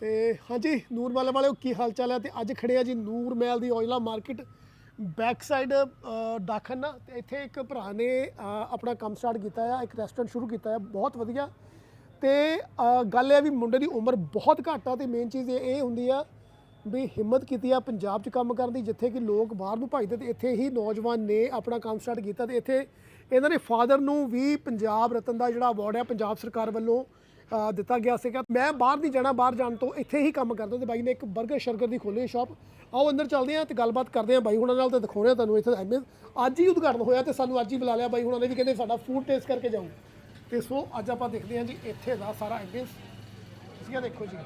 ਤੇ ਹਾਂਜੀ, ਨੂਰ ਮਹਿਲ ਵਾਲਿਓ ਕੀ ਹਾਲ ਚਾਲ ਹੈ? ਤੇ ਅੱਜ ਖੜੇ ਆ ਜੀ ਨੂਰ ਮਹਿਲ ਦੀ ਔਜਲਾ ਮਾਰਕੀਟ ਬੈਕ ਸਾਈਡ ਦਾਖਨ ਨਾ ਤੇ ਇੱਥੇ ਇੱਕ ਭਰਾ ਨੇ ਆਪਣਾ ਕੰਮ ਸਟਾਰਟ ਕੀਤਾ ਆ, ਇੱਕ ਰੈਸਟੋਰੈਂਟ ਸ਼ੁਰੂ ਕੀਤਾ ਆ, ਬਹੁਤ ਵਧੀਆ। ਤੇ ਗੱਲ ਇਹ ਵੀ ਮੁੰਡੇ ਦੀ ਉਮਰ ਬਹੁਤ ਘੱਟ ਆ, ਤੇ ਮੇਨ ਚੀਜ਼ ਇਹ ਹੁੰਦੀ ਆ ਵੀ ਹਿੰਮਤ ਕੀਤੀ ਆ ਪੰਜਾਬ 'ਚ ਕੰਮ ਕਰਨ ਦੀ, ਜਿੱਥੇ ਕਿ ਲੋਕ ਬਾਹਰ ਨੂੰ ਭੱਜਦੇ ਤੇ ਇੱਥੇ ਹੀ ਨੌਜਵਾਨ ਨੇ ਆਪਣਾ ਕੰਮ ਸਟਾਰਟ ਕੀਤਾ। ਤੇ ਇੱਥੇ ਇਹਨਾਂ ਦੇ ਫਾਦਰ ਨੂੰ ਵੀ ਪੰਜਾਬ ਰਤਨ ਦਾ ਜਿਹੜਾ ਅਵਾਰਡ ਆ, ਪੰਜਾਬ ਸਰਕਾਰ ਵੱਲੋਂ ਦਿੱਤਾ ਗਿਆ ਸੀਗਾ। ਮੈਂ ਬਾਹਰ ਨਹੀਂ ਜਾਣਾ, ਬਾਹਰ ਜਾਣ ਤੋਂ ਇੱਥੇ ਹੀ ਕੰਮ ਕਰਦਾ ਤੇ ਬਾਈ ਨੇ ਇੱਕ 버ਗਰ ਸ਼ਰਗਰ ਦੀ ਖੋਲੀ ਸ਼ਾਪ ਆਓ ਅੰਦਰ ਚੱਲਦੇ ਆ ਤੇ ਗੱਲਬਾਤ ਕਰਦੇ ਆ ਬਾਈ ਹੁਣਾਂ ਨਾਲ ਤੇ ਦਿਖਾਉਣੇ ਆ ਤੁਹਾਨੂੰ ਇੱਥੇ ਦਾ ambience। ਅੱਜ ਹੀ ਉਦਘਾਟਨ ਹੋਇਆ ਤੇ ਸਾਨੂੰ ਅੱਜ ਹੀ ਬੁਲਾ ਲਿਆ ਬਾਈ ਹੁਣਾਂ ਨੇ ਵੀ ਕਹਿੰਦੇ ਸਾਡਾ ਫੂਡ ਟੇਸਟ ਕਰਕੇ ਜਾਓ। ਤੇ ਸੋ ਅੱਜ ਆਪਾਂ ਦੇਖਦੇ ਹਾਂ ਜੀ ਇੱਥੇ ਦਾ ਸਾਰਾ ਐਂਬੀਅੰਸ ਤੁਸੀਂ ਆ ਦੇਖੋ ਜੀ।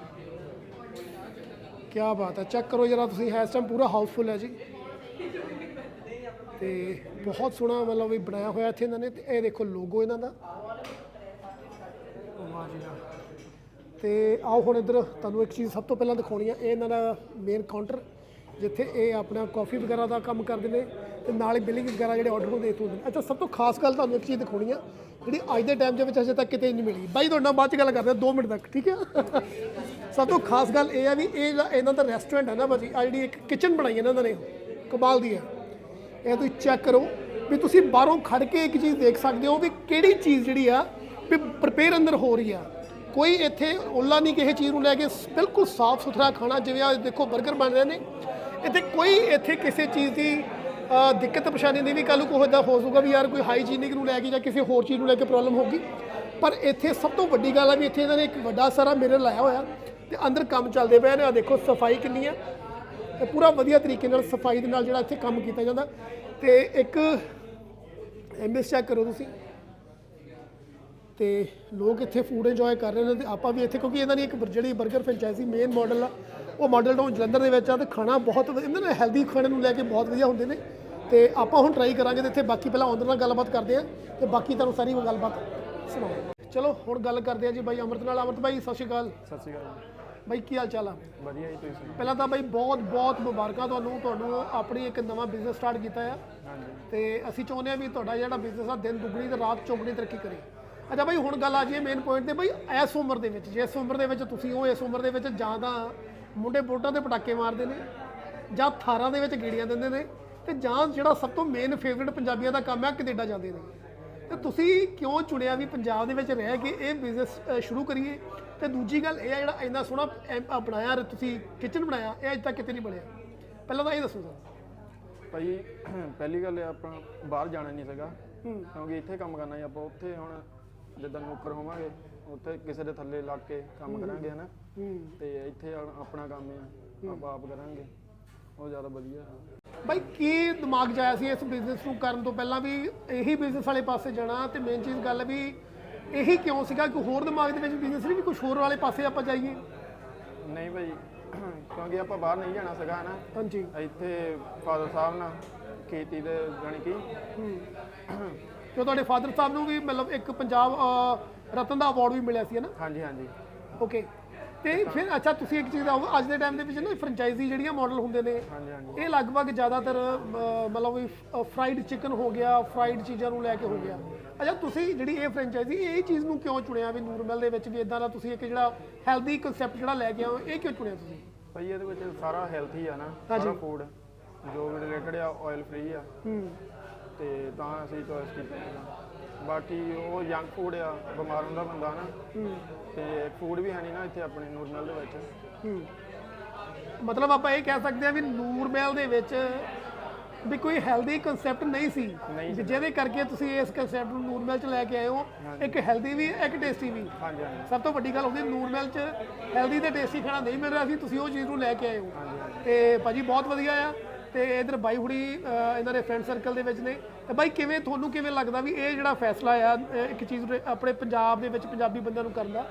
ਕੀ ਬਾਤ ਹੈ। ਚੈੱਕ ਕਰੋ ਜਰਾ ਤੁਸੀਂ, ਇਸ ਟਾਈਮ ਪੂਰਾ ਹਾਊਸਫੁੱਲ ਹੈ ਜੀ। ਤੇ ਬਹੁਤ ਸੋਹਣਾ ਮਤਲਬ ਵੀ ਬਣਾਇਆ ਹੋਇਆ ਇੱਥੇ ਇਹਨਾਂ ਨੇ। ਤੇ ਇਹ ਦੇਖੋ ਲੋਗੋ ਇਹਨਾਂ ਦਾ। ਵਾਹ ਜੀ ਵਾਹ ਤੇ ਆਓ ਹੁਣ ਇੱਧਰ ਤੁਹਾਨੂੰ ਇੱਕ ਚੀਜ਼ ਸਭ ਤੋਂ ਪਹਿਲਾਂ ਦਿਖਾਉਣੀ ਆ, ਇਹ ਇਹਨਾਂ ਦਾ ਮੇਨ ਕਾਊਂਟਰ ਜਿੱਥੇ ਇਹ ਆਪਣਾ ਕਾਫੀ ਵਗੈਰਾ ਦਾ ਕੰਮ ਕਰਦੇ ਨੇ ਤੇ ਨਾਲ ਹੀ ਬਿਲਿੰਗ ਵਗੈਰਾ ਜਿਹੜੇ ਆਰਡਰ ਹੁੰਦੇ ਇੱਥੋਂ ਅੱਛਾ, ਸਭ ਤੋਂ ਖਾਸ ਗੱਲ ਤੁਹਾਨੂੰ ਇੱਕ ਚੀਜ਼ ਦਿਖਾਉਣੀ ਆ, ਜਿਹੜੀ ਅੱਜ ਦੇ ਟਾਈਮ ਦੇ ਵਿੱਚ ਅਜੇ ਤੱਕ ਕਿਤੇ ਨਹੀਂ ਮਿਲੀ। ਬਾਈ, ਤੁਹਾਡੇ ਨਾਲ ਬਾਅਦ ਚ ਗੱਲ ਕਰਦੇ ਆ 2 ਮਿੰਟ ਤੱਕ, ਠੀਕ ਹੈ ਸਭ ਤੋਂ ਖਾਸ ਗੱਲ ਇਹ ਆ ਵੀ ਇਹ ਜਿਹੜਾ ਇਹਨਾਂ ਦਾ ਰੈਸਟੋਰੈਂਟ ਹੈ ਨਾ ਭਾਜੀ ਆ ਜਿਹੜੀ ਇੱਕ ਕਿਚਨ ਬਣਾਈ ਹੈ ਨਾ ਇਹਨਾਂ ਨੇ, ਕਮਾਲ ਦੀ ਹੈ ਇਹ ਤੁਸੀਂ ਚੈੱਕ ਕਰੋ ਵੀ ਤੁਸੀਂ ਬਾਹਰੋਂ ਖੜ ਕੇ ਇੱਕ ਚੀਜ਼ ਦੇਖ ਸਕਦੇ ਹੋ ਵੀ ਕਿਹੜੀ ਚੀਜ਼ ਜਿਹੜੀ ਆ ਪ੍ਰਪੇਅਰ ਅੰਦਰ ਹੋ ਰਹੀ ਆ। ਕੋਈ ਇੱਥੇ ਓਲਾ ਨਹੀਂ ਕਿਸੇ ਚੀਜ਼ ਨੂੰ ਲੈ ਕੇ, ਬਿਲਕੁਲ ਸਾਫ਼ ਸੁਥਰਾ ਖਾਣਾ, ਜਿਵੇਂ ਆ ਦੇਖੋ 버ਗਰ ਬਣ ਰਹੇ ਨੇ। ਇੱਥੇ ਕੋਈ ਇੱਥੇ ਕਿਸੇ ਚੀਜ਼ ਦੀ ਦਿੱਕਤ ਪਰੇਸ਼ਾਨੀ ਨਹੀਂ ਵੀ ਕੱਲ੍ਹ ਨੂੰ ਕੋਈ ਇਦਾਂ ਹੋ ਜਾਊਗਾ ਵੀ ਯਾਰ ਕੋਈ ਹਾਈਜੀਨਿਕ ਨੂੰ ਲੈ ਕੇ ਜਾਂ ਕਿਸੇ ਹੋਰ ਚੀਜ਼ ਨੂੰ ਲੈ ਕੇ ਪ੍ਰੋਬਲਮ ਹੋਗੀ ਪਰ ਇੱਥੇ ਸਭ ਤੋਂ ਵੱਡੀ ਗੱਲ ਆ ਵੀ ਇੱਥੇ ਇਹਨਾਂ ਨੇ ਇੱਕ ਵੱਡਾ ਸਾਰਾ ਮਿਰਰ ਲਾਇਆ ਹੋਇਆ ਤੇ ਅੰਦਰ ਕੰਮ ਚੱਲਦੇ ਪਏ ਨੇ। ਆ ਦੇਖੋ ਸਫ਼ਾਈ ਕਿੰਨੀ ਆ। ਤੇ ਪੂਰਾ ਵਧੀਆ ਤਰੀਕੇ ਨਾਲ ਸਫ਼ਾਈ ਦੇ ਨਾਲ ਜਿਹੜਾ ਇੱਥੇ ਕੰਮ ਕੀਤਾ ਜਾਂਦਾ। ਤੇ ਇੱਕ ਐਮਐਸ ਚੈੱਕ ਕਰੋ ਤੁਸੀਂ। ਤੇ ਲੋਕ ਇੱਥੇ ਫੂਡ ਇੰਜੋਏ ਕਰ ਰਹੇ ਨੇ ਤੇ ਆਪਾਂ ਵੀ ਇੱਥੇ ਕਿਉਂਕਿ ਇਹਨਾਂ ਦੀ ਇੱਕ ਜਿਹੜੀ 버ਗਰ ਫਰੈਂਚਾਈਜ਼ੀ ਮੇਨ ਮਾਡਲ ਆ ਉਹ ਮਾਡਲ ਟਾਊਨ ਜਲੰਧਰ ਦੇ ਵਿੱਚ ਆ ਤੇ ਖਾਣਾ ਬਹੁਤ ਇਹਨਾਂ ਨੇ ਹੈਲਦੀ ਖਾਣੇ ਨੂੰ ਲੈ ਕੇ ਬਹੁਤ ਵਧੀਆ ਹੁੰਦੇ ਨੇ ਤੇ ਆਪਾਂ ਹੁਣ ਟਰਾਈ ਕਰਾਂਗੇ ਤੇ ਇੱਥੇ ਬਾਕੀ ਪਹਿਲਾਂ ਆਉਂਦਰ ਨਾਲ ਗੱਲਬਾਤ ਕਰਦੇ ਆ ਤੇ ਬਾਕੀ ਤੁਹਾਨੂੰ ਸਾਰੀ ਗੱਲਬਾਤ ਸੁਣਾਉਂਦੇ ਚਲੋ ਹੁਣ ਗੱਲ ਕਰਦੇ ਆ ਜੀ ਬਾਈ ਅਮਰਤ ਨਾਲ। ਅਮਰਤ ਬਾਈ ਸਤਿ ਸ਼੍ਰੀ ਅਕਾਲ। ਸਤਿ ਸ਼੍ਰੀ ਅਕਾਲ। ਬਾਈ ਕੀ ਹਾਲ ਚਾਲ ਆ? ਵਧੀਆ ਜੀ ਤੁਸੀਂ ਸੁਣਾਓ? ਪਹਿਲਾਂ ਤਾਂ ਬਾਈ ਬਹੁਤ ਬਹੁਤ ਮੁਬਾਰਕਾਂ ਤੁਹਾਨੂੰ ਤੁਹਾਨੂੰ ਆਪਣੀ ਇੱਕ ਨਵਾਂ ਬਿਜ਼ਨਸ ਸਟਾਰਟ ਕੀਤਾ ਆ। ਹਾਂਜੀ। ਤੇ ਅਸੀਂ ਚਾਹੁੰਦੇ ਆ ਵੀ ਤੁਹਾਡਾ ਜਿਹੜਾ ਬਿਜ਼ਨਸ ਆ ਦਿਨ ਦੁੱਗਣੀ ਤੇ ਰਾਤ ਚੌਗਣੀ ਤਰੱਕੀ ਕਰੇ। ਅੱਛਾ ਬਾਈ ਹੁਣ ਗੱਲ ਆ ਜੀ ਮੇਨ ਪੁਆਇੰਟ ਤੇ ਬਾਈ ਇਸ ਉਮਰ ਦੇ ਵਿੱਚ ਜਿਸ ਉਮਰ ਦੇ ਵਿੱਚ ਤੁਸੀਂ ਹੋ ਇਸ ਉਮਰ ਦੇ ਵਿੱਚ ਜਾਂ ਤਾਂ ਮੁੰਡੇ ਬੋਟਾਂ ਤੇ ਪਟਾਕੇ ਮਾਰਦੇ ਨੇ ਜਾਂ ਥਾਰਾਂ ਦੇ ਵਿੱਚ ਗੀੜੀਆਂ ਦਿੰਦੇ ਨੇ ਤੇ ਜਾਂ ਜਿਹੜਾ ਸਭ ਤੋਂ ਮੇਨ ਫੇਵਰਿਟ ਪੰਜਾਬੀਆਂ ਦਾ ਕੰਮ ਹੈ ਕੈਨੇਡਾ ਜਾਂਦੇ ਨੇ। ਤੇ ਤੁਸੀਂ ਕਿਉਂ ਚੁਣਿਆ ਵੀ ਪੰਜਾਬ ਦੇ ਵਿੱਚ ਰਹਿ ਕੇ ਇਹ ਬਿਜ਼ਨਸ ਸ਼ੁਰੂ ਕਰੀਏ? ਤੇ ਦੂਜੀ ਗੱਲ ਇਹ ਆ ਜਿਹੜਾ ਇੰਨਾ ਸੋਹਣਾ ਬਣਾਇਆ ਤੁਸੀਂ ਕਿਚਨ ਬਣਾਇਆ ਇਹ ਅਜੇ ਤੱਕ ਕਿਤੇ ਨਹੀਂ ਬਣਿਆ ਪਹਿਲਾਂ ਤਾਂ ਇਹ ਦੱਸੋ ਸਰ। ਭਾਈ ਪਹਿਲੀ ਗੱਲ ਇਹ ਆਪਾਂ ਬਾਹਰ ਜਾਣਾ ਨਹੀਂ ਸੀਗਾ ਕਿਉਂਕਿ ਇੱਥੇ ਕੰਮ ਕਰਨਾ ਹੈ ਆਪਾਂ ਉੱਥੇ ਹੁਣ ਜਿੱਦਾਂ ਨੌਕਰ ਹੋਵਾਂਗੇ ਉੱਥੇ ਕਿਸੇ ਦੇ ਥੱਲੇ ਲੱਗ ਕੇ ਕੰਮ ਕਰਾਂਗੇ ਹਨਾ? ਹੂੰ। ਤੇ ਇੱਥੇ ਆਪਣਾ ਕੰਮ ਹੈ। ਆਪਾਂ ਆਪ ਕਰਾਂਗੇ। ਉਹ ਜ਼ਿਆਦਾ ਵਧੀਆ। ਹੈ ਬਾਈ ਕੀ ਦਿਮਾਗ 'ਚ ਆਇਆ ਸੀ ਇਸ ਬਿਜ਼ਨਸ ਨੂੰ ਕਰਨ ਤੋਂ ਪਹਿਲਾਂ ਵੀ ਇਹੀ ਬਿਜ਼ਨਸ ਵਾਲੇ ਪਾਸੇ ਜਾਣਾ? ਤੇ ਮੇਨ ਚੀਜ਼ ਗੱਲ ਵੀ ਇਹੀ ਕਿਉਂ ਸੀਗਾ ਕਿ ਹੋਰ ਦਿਮਾਗ ਦੇ ਵਿੱਚ ਬਿਜ਼ਨਸ ਨਹੀਂ ਵੀ ਕੁਝ ਹੋਰ ਵਾਲੇ ਪਾਸੇ ਆਪਾਂ ਜਾਈਏ? ਨਹੀਂ ਭਾਈ ਕਿਉਂਕਿ ਆਪਾਂ ਬਾਹਰ ਨਹੀਂ ਜਾਣਾ ਸੀਗਾ ਹਨਾ? ਹਾਂਜੀ। ਇੱਥੇ ਫਾਦਰ ਸਾਹਿਬ ਨਾਲ ਖੇਤੀ ਦੇ ਜਾਣੀ ਕਿ ਤੇ ਤੁਹਾਡੇ ਫਾਦਰ ਸਾਹਿਬ ਨੂੰ ਵੀ ਮਤਲਬ ਇੱਕ ਪੰਜਾਬ ਅਹ, ਰਤਨ ਦਾ ਅਵਾਰਡ ਵੀ ਮਿਲਿਆ ਸੀ ਹੈ ਨਾ? ਹਾਂਜੀ ਹਾਂਜੀ। ਓਕੇ ਤੇ ਫਿਰ ਅੱਛਾ ਤੁਸੀਂ ਇੱਕ ਚੀਜ਼ ਦਾ ਅੱਜ ਦੇ ਟਾਈਮ ਦੇ ਵਿੱਚ ਨਾ ਫਰੈਂਚਾਈਜ਼ੀ ਜਿਹੜੀਆਂ ਮਾਡਲ ਹੁੰਦੇ ਨੇ ਹਾਂਜੀ ਹਾਂਜੀ। ਇਹ ਲਗਭਗ ਜ਼ਿਆਦਾਤਰ ਅਹ, ਮਤਲਬ ਵੀ ਫਰਾਈਡ ਚਿਕਨ ਹੋ ਗਿਆ ਫਰਾਈਡ ਚੀਜ਼ਾਂ ਨੂੰ ਲੈ ਕੇ ਹੋ ਗਿਆ। ਅੱਛਾ ਤੁਸੀਂ ਜਿਹੜੀ ਇਹ ਫਰੈਂਚਾਈਜ਼ੀ ਇਹ ਚੀਜ਼ ਨੂੰ ਕਿਉਂ ਚੁਣਿਆ ਵੀ ਨੂਰਮਲ ਦੇ ਵਿੱਚ ਵੀ ਇਦਾਂ ਦਾ ਤੁਸੀਂ ਇੱਕ ਜਿਹੜਾ ਹੈਲਦੀ ਕਨਸੈਪਟ ਜਿਹੜਾ ਲੈ ਕੇ ਆਓ ਇਹ ਕਿਉਂ ਚੁਣਿਆ ਤੁਸੀਂ? ਭਾਈ ਇਹਦੇ ਵਿੱਚ ਸਾਰਾ ਹੈਲਥੀ ਆ ਨਾ ਸਾਰਾ ਫੂਡ ਜੋ ਵੀ ਰਿਲੇਟਡ ਆ ਆਇਲ ਫ੍ਰੀ ਆ। ਹੂੰ। ਤੇ ਤਾਂ ਅਸੀਂ ਚੋਇਸ ਕੀਤੀ ਹੈ ਬਾਕੀ ਉਹ ਯੰਗ ਫੂਡ ਆ ਬਿਮਾਰ ਹੁੰਦਾ ਬੰਦਾ ਨਾ ਤੇ ਫੂਡ ਵੀ ਹੈ ਨਹੀਂ ਨਾ ਇੱਥੇ ਆਪਣੇ ਨੂਰਮਲ ਦੇ ਵਿੱਚ। ਹੂੰ। ਮਤਲਬ ਆਪਾਂ ਇਹ ਕਹਿ ਸਕਦੇ ਹਾਂ ਵੀ ਨੂਰਮਹਿਲ ਦੇ ਵਿੱਚ ਵੀ ਕੋਈ ਹੈਲਦੀ ਕਨਸੈਪਟ ਨਹੀਂ ਸੀ। ਨਹੀਂ ਜਿਹਦੇ ਕਰਕੇ ਤੁਸੀਂ ਇਸ ਕਨਸੈਪਟ ਨੂੰ ਨੂਰਮਹਿਲ ਚ ਲੈ ਕੇ ਆਏ ਹੋ। ਇੱਕ ਹੈਲਦੀ ਵੀ ਇੱਕ ਟੇਸਟੀ ਵੀ। ਹਾਂਜੀ ਹਾਂਜੀ। ਸਭ ਤੋਂ ਵੱਡੀ ਗੱਲ ਹੁੰਦੀ ਨੂਰਮਹਿਲ ਚ ਹੈਲਦੀ ਤੇ ਟੇਸਟੀ ਖਾਣਾ ਨਹੀਂ ਮਿਲ ਰਿਹਾ ਸੀ ਤੁਸੀਂ ਉਹ ਚੀਜ਼ ਨੂੰ ਲੈ ਕੇ ਆਏ ਹੋ। ਤੇ ਭਾਜੀ ਬਹੁਤ ਵਧੀਆ ਆ। ਤੇ ਇਧਰ ਬਾਈ ਅਹ, ਇਹਨਾਂ ਦੇ ਫਰੈਂਡ ਸਰਕਲ ਦੇ ਵਿੱਚ ਨੇ। ਤੇ ਬਾਈ ਕਿਵੇਂ ਤੁਹਾਨੂੰ ਕਿਵੇਂ ਲੱਗਦਾ ਵੀ ਇਹ ਜਿਹੜਾ ਫੈਸਲਾ ਆ ਇੱਕ ਚੀਜ਼ ਆਪਣੇ ਪੰਜਾਬ ਦੇ ਵਿੱਚ ਪੰਜਾਬੀ ਬੰਦਿਆਂ ਨੂੰ ਕਰਨ ਦਾ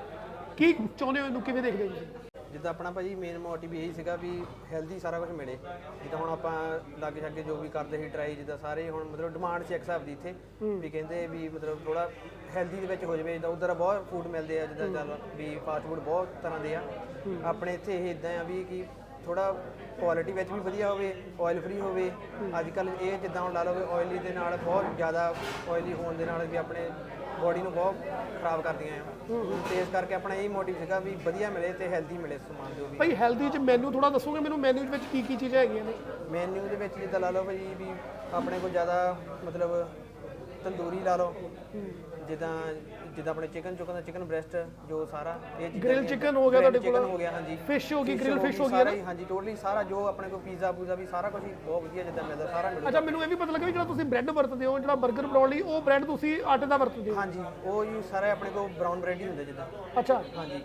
ਕੀ ਚਾਹੁੰਦੇ ਹੋ ਇਹਨੂੰ ਕਿਵੇਂ ਦੇਖਦੇ ਹੋ ਤੁਸੀਂ? ਜਿੱਦਾਂ ਆਪਣਾ ਭਾਜੀ ਮੇਨ ਮੋਟਿਵ ਇਹੀ ਸੀਗਾ ਵੀ ਹੈਲਦੀ ਸਾਰਾ ਕੁਝ ਮਿਲੇ। ਜਿੱਦਾਂ ਹੁਣ ਆਪਾਂ ਲਾਗੇ ਛਾਗੇ ਜੋ ਵੀ ਕਰਦੇ ਸੀ ਟਰਾਈ ਜਿੱਦਾਂ ਸਾਰੇ ਹੁਣ ਮਤਲਬ ਡਿਮਾਂਡ ਸੀ ਇੱਕ ਹਿਸਾਬ ਦੀ ਇੱਥੇ ਵੀ ਕਹਿੰਦੇ ਵੀ ਮਤਲਬ ਥੋੜਾ ਹੈਲਦੀ ਦੇ ਵਿੱਚ ਹੋ ਜਾਵੇ ਜਿੱਦਾਂ ਉਧਰ ਬਹੁਤ ਫੂਡ ਮਿਲਦੇ ਆ ਜਿੱਦਾਂ ਚੱਲ ਵੀ ਫਾਸਟ ਫੂਡ ਬਹੁਤ ਤਰ੍ਹਾਂ ਦੇ ਆ। ਆਪਣੇ ਇੱਥੇ ਇਹ ਇਦਾਂ ਆ ਵੀ ਕਿ ਥੋੜਾ ਕੁਆਲਿਟੀ ਵਿੱਚ ਵੀ ਵਧੀਆ ਹੋਵੇ ਆਇਲ ਫ੍ਰੀ ਹੋਵੇ। ਅੱਜ ਕੱਲ ਇਹ ਜਿੱਦਾਂ ਹੁਣ ਲਾ ਲਓ ਆਇਲੀ ਦੇ ਨਾਲ ਬਹੁਤ ਜ਼ਿਆਦਾ ਆਇਲੀ ਹੋਣ ਦੇ ਨਾਲ ਵੀ ਆਪਣੇ ਬੋਡੀ ਨੂੰ ਬਹੁਤ ਖਰਾਬ ਕਰਦੀਆਂ ਆ। ਤੇ ਇਸ ਕਰਕੇ ਆਪਣਾ ਇਹ ਮੋਟਿਵ ਸੀਗਾ ਵੀ ਵਧੀਆ ਮਿਲੇ ਤੇ ਹੈਲਦੀ ਮਿਲੇ ਸਮਾਨ ਜੋ ਵੀ। ਭਾਈ ਹੈਲਦੀ ਚ ਮੈਨੂ ਥੋੜਾ ਦੱਸੋਗੇ ਮੈਨੂੰ? ਮੈਨੂ ਵਿੱਚ ਕੀ ਕੀ ਚੀਜ਼ਾਂ ਹੈਗੀਆਂ ਨੇ? ਮੈਨੂ ਦੇ ਵਿੱਚ ਜਿੱਦਾਂ ਲਾ ਲਓ ਭਾਜੀ ਵੀ ਆਪਣੇ ਕੋਲ ਜ਼ਿਆਦਾ ਮਤਲਬ ਤੰਦੂਰੀ ਲਾ ਲਓ। ਜਿੱਦਾਂ ਜਿੱਦਾਂ ਆਪਣੇ ਚਿਕਨ ਚੁਕਨ ਦਾ ਚਿਕਨ ਬ੍ਰੈਸਟ ਜੋ ਸਾਰਾ ਇਹ ਚੀਜ਼ਾਂ Grill chicken ਹੋ ਗਿਆ ਤੁਹਾਡੇ ਕੋਲ? ਚਿਕਨ ਹੋ ਗਿਆ ਹਾਂਜੀ। ਫਿਸ਼ ਹੋ ਗਈ ਗ੍ਰਿਲ ਫਿਸ਼ ਹੋ ਗਈ ਸਾਰਾ ਹੀ ਹਾਂਜੀ ਟੋਟਲੀ ਸਾਰਾ ਜੋ ਆਪਣੇ ਕੋਲ ਪੀਜ਼ਾ ਪੂਜ਼ਾ ਵੀ ਸਾਰਾ ਕੁਝ ਬਹੁਤ ਵਧੀਆ ਜਿੱਦਾਂ ਮਿਲਦਾ ਸਾਰਾ ਮਿਲਦਾ ਅੱਛਾ ਮੈਨੂੰ ਇਹ ਵੀ ਪਤਾ ਲੱਗਾ ਵੀ ਜਿਹੜਾ ਤੁਸੀਂ ਬ੍ਰੈਡ ਵਰਤਦੇ ਹੋ ਜਿਹੜਾ 버ਗਰ ਬਣਾਉਣ ਲਈ ਉਹ ਬ੍ਰੈਡ ਤੁਸੀਂ ਆਟੇ ਦਾ ਵਰਤਦੇ ਹੋ? ਹਾਂਜੀ ਉਹ ਜੀ ਸਾਰੇ ਆਪਣੇ ਕੋਲ ਬ੍ਰਾਊਨ ਬ੍ਰੈਡ ਹੀ ਹੁੰਦੇ ਜਿੱਦਾਂ। ਅੱਛਾ। ਹਾਂਜੀ।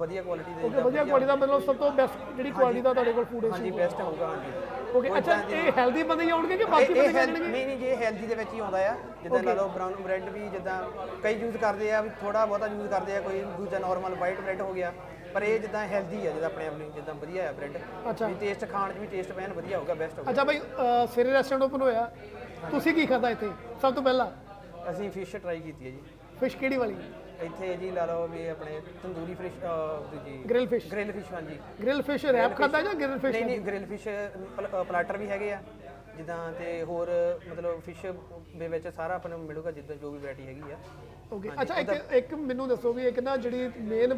ਵਧੀਆ ਕੁਆਲਿਟੀ ਦੇ ਓਕੇ ਵਧੀਆ ਕੁਆਲਿਟੀ ਦਾ ਮਤਲਬ ਸਭ ਤੋਂ ਬੈਸਟ ਜਿਹੜੀ ਕੁਆਲਿਟੀ ਦਾ ਤੁਹਾਡੇ ਕੋਲ ਫੂਡ ਹੈ ਹਾਂਜੀ ਬੈਸਟ ਹੋਊਗਾ ਹਾਂਜੀ। ਓਕੇ ਅੱਛਾ ਇਹ ਹੈਲਦੀ ਬੰਦੇ ਹੀ ਆਉਣਗੇ ਕਿ ਬਾਕੀ ਬੰਦੇ ਆਉਣਗੇ ਨਹੀਂ ਨਹੀਂ ਜੇ ਹੈਲਦੀ ਦੇ ਵਿੱਚ ਹੀ ਆਉਂਦਾ ਆ ਜਿੱਦਾਂ ਲਾ ਲਓ ਬ੍ਰਾਊਨ ਬ੍ਰੈਡ ਵੀ ਜਿੱਦਾਂ ਕਈ ਯੂਜ਼ ਕਰਦੇ ਆ ਵੀ ਥੋੜਾ ਬਹੁਤਾ ਯੂਜ਼ ਕਰਦੇ ਆ ਕੋਈ ਦੂਜਾ ਨਾਰਮਲ ਵਾਈਟ ਬ੍ਰੈਡ ਹੋ ਗਿਆ। ਪਰ ਇਹ ਜਿੱਦਾਂ ਹੈਲਦੀ ਆ ਜਿੱਦਾਂ ਆਪਣੇ ਆਪ ਲਈ ਜਿੱਦਾਂ ਵਧੀਆ ਆ ਬ੍ਰੈਡ ਅੱਛਾ। ਵੀ ਟੇਸਟ ਖਾਣ 'ਚ ਵੀ ਟੇਸਟ ਪੈਨ ਵਧੀਆ ਹੋਊਗਾ ਬੈਸਟ ਹੋਊਗਾ। ਅੱਛਾ ਭਾਈ ਸਵੇਰੇ ਰੈਸਟੋਰੈਂਟ ਓਪਨ ਹੋਇਆ। ਤੁਸੀਂ ਕੀ ਖਾਦਾ ਇੱਥੇ ਸਭ ਤੋਂ ਪਹਿਲਾਂ? ਅਸੀਂ ਫਿਸ਼ ਟਰਾਈ ਕੀਤੀ ਹੈ ਜੀ। ਫਿਸ਼ ਕਿਹੜੀ ਵਾਲੀ? ਇੱਥੇ ਜੀ ਲਾ ਲਓ ਵੀ ਆਪਣੇ ਤੰਦੂਰੀ ਫਿਸ਼ ਦੂਜੀ ਗ੍ਰਿਲ ਫਿਸ਼ ਗ੍ਰਿਲ ਫਿਸ਼ ਹਾਂਜੀ। ਗ੍ਰਿਲ ਫਿਸ਼ ਰੈਪ ਖਾਦਾ ਜਾਂ ਗ੍ਰਿਲ ਫਿਸ਼ ਨਹੀਂ ਨਹੀਂ ਗ੍ਰਿਲ ਫਿਸ਼ ਪਲਾਟਰ ਵੀ ਹੈਗੇ ਆ। ਜਿੱਦਾਂ ਤੇ ਹੋਰ ਮਤਲਬ ਫਿਸ਼ ਦੇ ਵਿੱਚ ਸਾਰਾ ਆਪਾਂ ਨੂੰ ਮਿਲੂਗਾ ਜਿੱਦਾਂ ਜੋ ਵੀ ਵੈਰਾਈਟੀ ਹੈਗੀ ਆ। ਓਕੇ ਅੱਛਾ ਇੱਕ ਇੱਕ ਮੈਨੂੰ ਦੱਸੋ ਵੀ ਇੱਕ ਨਾ ਜਿਹੜੀ ਮੇਨ